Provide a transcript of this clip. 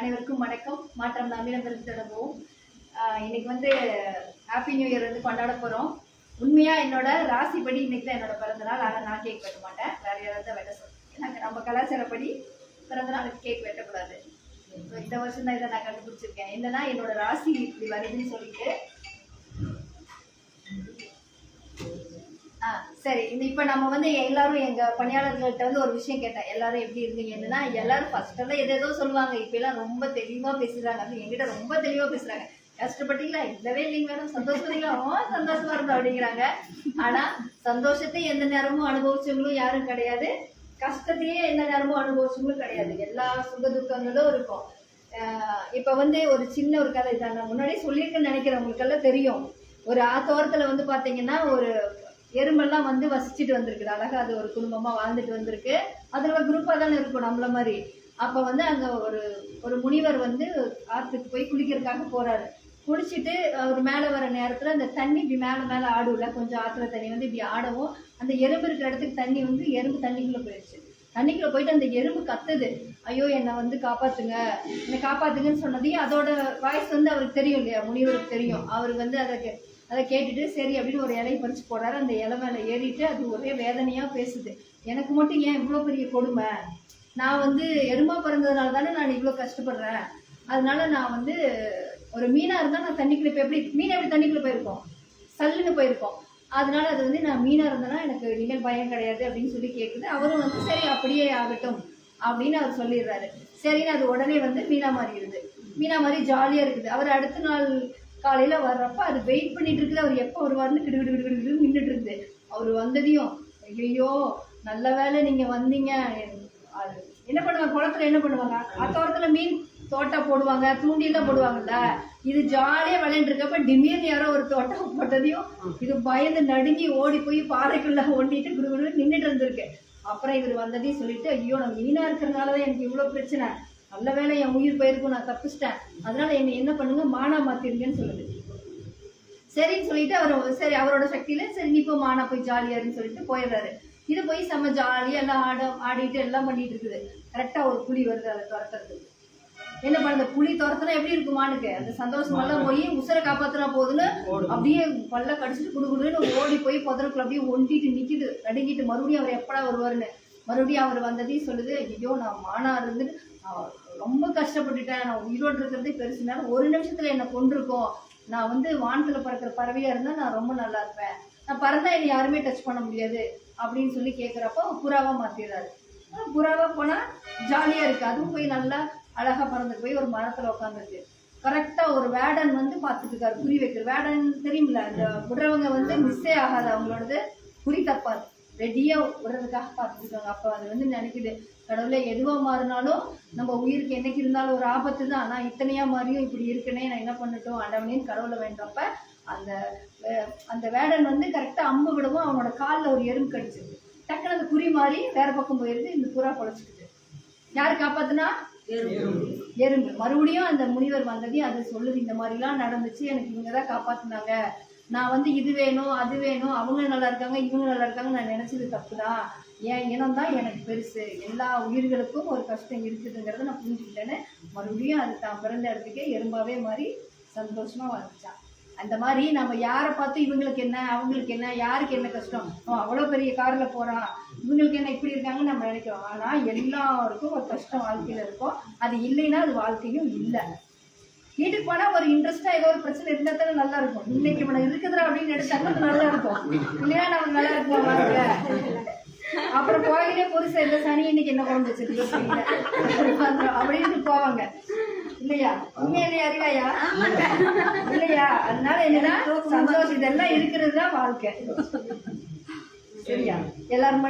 அனைவருக்கும் வணக்கம். மாற்றம் நம்பிடம் தொடங்குவோம் இன்னைக்கு வந்து ஹாப்பி நியூ இயர் வந்து கொண்டாட போகிறோம் உண்மையாக என்னோட ராசிப்படி இன்னைக்கு தான் என்னோட பிறந்த நாள். ஆனால் நான் கேக் வெட்ட மாட்டேன். வேற யாராவது வெட்ட சொல்லுவேன் நாங்கள் நம்ம கலாச்சாரப்படி பிறந்த நாளுக்கு கேக் வெட்டக்கூடாது. So, இந்த வருஷம் தான் இதை நான் கண்டுபிடிச்சிருக்கேன். என்னன்னா என்னோட ராசி இப்படி வருதுன்னு சொல்லிட்டு ஆ சரி. இந்த இப்போ நம்ம வந்து எல்லாரும் எங்கள் பணியாளர்கள்ட்ட வந்து ஒரு விஷயம் கேட்டேன். எல்லாரும் எப்படி இருந்தீங்க என்னன்னா எல்லாரும் ஃபஸ்ட்டெல்லாம் எல்லாம் எது ஏதோ சொல்லுவாங்க. இப்போலாம் எல்லாம் ரொம்ப தெளிவாக பேசுகிறாங்க அது எங்கிட்ட ரொம்ப தெளிவாக பேசுகிறாங்க கஷ்டப்பட்டீங்களா? இல்லவே இல்லைங்க மேடம் சந்தோஷப்பட்டீங்களா? ஓ சந்தோஷமா இருந்தோம் அப்படிங்கிறாங்க. ஆனால் சந்தோஷத்தை எந்த நேரமும் அனுபவிச்சவங்களும் யாரும் கிடையாது. கஷ்டத்தையே எந்த நேரமும் அனுபவிச்சவங்களும் கிடையாது. எல்லா சுக துக்கங்களும் இருக்கும். இப்போ வந்து ஒரு சின்ன ஒரு கதை இதான் நான் முன்னாடியே சொல்லியிருக்கேன்னு நினைக்கிறேன். உங்களுக்கெல்லாம் தெரியும். ஒரு ஆத்தோரத்தில் வந்து பார்த்தீங்கன்னா ஒரு எறும்பெல்லாம் வந்து வசிச்சுட்டு வந்திருக்குது. அழகா அது ஒரு குடும்பமா வாழ்ந்துட்டு வந்திருக்கு. அதுல ஒரு குரூப்பா தானே இருக்கும் நம்மள மாதிரி. அப்ப வந்து அங்க ஒரு ஒரு முனிவர் வந்து ஆற்றுக்கு போய் குளிக்கிறதுக்காக போறாரு. குளிச்சுட்டு அவர் மேல வர நேரத்துல அந்த தண்ணி இப்படி மேல மேல ஆடும்ல. கொஞ்சம் ஆற்றுல தண்ணி வந்து இப்படி ஆடவும் அந்த எறும்பு இருக்கிற இடத்துக்கு தண்ணி வந்து எறும்பு தண்ணிக்குள்ள போயிடுச்சு. தண்ணிக்குள்ள போயிட்டு அந்த எறும்பு கத்துது. ஐயோ என்னை வந்து காப்பாத்துங்க. என்னை காப்பாத்துங்கன்னு சொன்னதையும் அதோட வாய்ஸ் வந்து அவருக்கு தெரியும் இல்லையா? முனிவருக்கு தெரியும். அவர் வந்து அதற்கு அதை கேட்டுட்டு சரி அப்படின்னு ஒரு இலையை பறிச்சு போடுறாரு. அந்த இலை மேலே ஏறிட்டு அது ஒரே வேதனையாக பேசுது. எனக்கு மட்டும் ஏன் இவ்வளோ பெரிய கொடுமை? நான் வந்து எருமா பிறந்ததுனால தானே நான் இவ்வளோ கஷ்டப்படுறேன். அதனால நான் வந்து ஒரு மீனாக இருந்தால் நான் தண்ணிக்குள்ளே போய் எப்படி மீன் எப்படி தண்ணிக்குள்ளே போயிருக்கோம்? சல்லுன்னு போயிருக்கோம். அதனால அது வந்து நான் மீனாக இருந்தேன்னா எனக்கு இனிமேல் பயம் கிடையாது அப்படின்னு சொல்லி கேட்குது அவரும் வந்து சரி அப்படியே ஆகட்டும் அப்படின்னு அவர் சொல்லிடுறாரு. சரின்னு அது உடனே வந்து மீனா மாறிடுது. மீனா மாதிரி ஜாலியாக இருக்குது. அவர் அடுத்த நாள் காலையில வர்றப்ப அது வெயிட் பண்ணிட்டு இருக்குது. அவர் எப்போ வருவார்னு கிடு கிடு கிடு கிடு நின்றுட்டு இருந்து அவர் வந்ததையும் ஐயோ நல்ல வேளை நீங்க வந்தீங்க. அது என்ன பண்ணுவாங்க? குளத்துல என்ன பண்ணுவாங்க? அத்தோரத்துல மீன் தோட்டா போடுவாங்க தூண்டிலாம் போடுவாங்கல்ல. இது ஜாலியா விளையாண்டு இருக்கப்ப திடீர்னு யாரோ ஒரு தோட்டம் போட்டதையும் இது பயந்து நடுங்கி ஓடி போய் பாறைக்குள்ள ஒண்டிட்டு குடு குடு நின்றுட்டு இருந்திருக்கு. அப்புறம் இவர் வந்ததையும் சொல்லிட்டு ஐயோ நான் மீனா இருக்கிறதுனாலதான் எனக்கு இவ்வளவு பிரச்சனை. நல்ல வேளை என் உயிர் போயிருக்கும் நான் தப்பிச்சிட்டேன். அதனால என்னை என்ன பண்ணுங்க மானா மாத்திருங்கன்னு சொல்லுது. சரின்னு சொல்லிட்டு அவர் சரி அவரோட சக்தியில சரி நீ போ மானா போய் ஜாலியாருன்னு சொல்லிட்டு போயிடுறாரு. இது போய் செம்ம ஜாலியா எல்லாம் ஆட ஆடிட்டு எல்லாம் பண்ணிட்டு இருக்குது. கரெக்டா ஒரு புலி வருது அதை துரத்துறதுக்கு. என்ன பண்ணுது புலி துரத்துனா எப்படி இருக்குமானுக்கு அந்த சந்தோஷம் எல்லாம் போய் உசரை காப்பாத்துனா போதுன்னு அப்படியே பல்ல கடிச்சிட்டு குடு ஓடி போய் புதருக்குள்ள அப்படியே ஒண்டிட்டு நிக்குது. நடுங்கிட்டு மறுபடியும் அவர் எப்படா வருவாருன்னு. மறுபடியும் அவர் வந்ததையும் சொல்லுது ஐயோ நான் மானா இருந்துட்டு ரொம்ப கஷ்டப்பட்டுட்டேன். நான் உயிரோடு இருக்கிறதே பெருசு. நேரம் ஒரு நிமிஷத்துல என்னை கொண்டிருக்கோம் நான் வந்து வானத்துல பறக்கிற பறவையா இருந்தா நான் ரொம்ப நல்லா இருப்பேன். நான் பறந்தா என்னை யாருமே டச் பண்ண முடியாது அப்படின்னு சொல்லி கேட்குறப்போ புறாவா மாத்திடுறாரு. புறாவாக புறாவா போனா ஜாலியா இருக்கு. அதுவும் போய் நல்லா அழகா பறந்து போய் ஒரு மரத்துல உட்காந்துருக்கு கரெக்டா ஒரு வேடன் வந்து பார்த்துட்டு இருக்காரு. குறி வைக்கிற வேடன் தெரியுமில்ல? அந்த விடுறவங்க வந்து மிஸ்ஸே ஆகாது அவங்களோடது குறி தப்பாது. ரெடியா விடுறதுக்காக பார்த்துட்டு இருக்காங்க அப்ப அது வந்து நினைக்குது. கடவுளே எதுவா மாறினாலும் நம்ம உயிருக்கு என்னைக்கு இருந்தாலும் ஒரு ஆபத்து தான் ஆனா இத்தனையா மாறியும் இப்படி இருக்கனே நான் என்ன பண்ணட்டும்? ஆண்டவனேன்னு கடவுளை வேண்டப்ப அந்த அந்த வேடன் வந்து கரெக்டா அம்பு விடவும் அவனோட கால்ல ஒரு எறும்பு கடிச்சிருக்கு டக்குனு அந்த குறி மாறி வேற பக்கம் போயிருது. இந்த புறா பொழைச்சிக்குது யாரு காப்பாத்துனா? எறும்பு. மறுபடியும் அந்த முனிவர் வந்ததையும் அது சொல்லுது. இந்த மாதிரிலாம் நடந்துச்சு. எனக்கு இவங்க தான் காப்பாத்துனாங்க. நான் வந்து இது வேணும் அது வேணும் அவங்க நல்லா இருக்காங்க இவங்க நல்லா இருக்காங்க நான் நினைச்சது தப்புதான் என் இனம் தான் எனக்கு பெருசு. எல்லா உயிர்களுக்கும் ஒரு கஷ்டம் இருக்குதுங்கிறத நான் புரிஞ்சுக்கிட்டேன்னு மறுபடியும் அது தான் பிறந்த இடத்துக்கே எறும்பாவே மாதிரி சந்தோஷமாக வாழ்ந்துச்சான் அந்த மாதிரி நம்ம யாரை பார்த்து இவங்களுக்கு என்ன அவங்களுக்கு என்ன யாருக்கு என்ன கஷ்டம்? அவன் அவ்வளோ பெரிய காரில் போகிறான் இவங்களுக்கு என்ன இப்படி இருக்காங்கன்னு நம்ம நினைக்கிறோம். ஆனால் எல்லாருக்கும் ஒரு கஷ்டம் வாழ்க்கையில் இருக்கும். அது இல்லைன்னா அது வாழ்க்கையும் இல்லை. வீட்டுக்கு போனா ஒரு இன்ட்ரெஸ்டா ஏதோ ஒரு பிரச்சனை இருந்தா தானே நல்லா இருக்கும் இன்னைக்கு இவனை இருக்குதுடா அப்படின்னு எடுத்தாங்க நல்லா இருக்கும் இல்லையா நம்ம நல்லா இருப்போம் அப்புறம் போகையிலே புதுசா இந்த சனி இன்னைக்கு என்ன குழம்பு வச்சிருக்கு? அப்படின்னு போவாங்க. இல்லையா? உண்மையிலே அறிவாயா? இல்லையா? அதனால என்னன்னா சந்தோஷம் இதெல்லாம் இருக்கிறது தான் வாழ்க்கை. சரியா? எல்லாரும்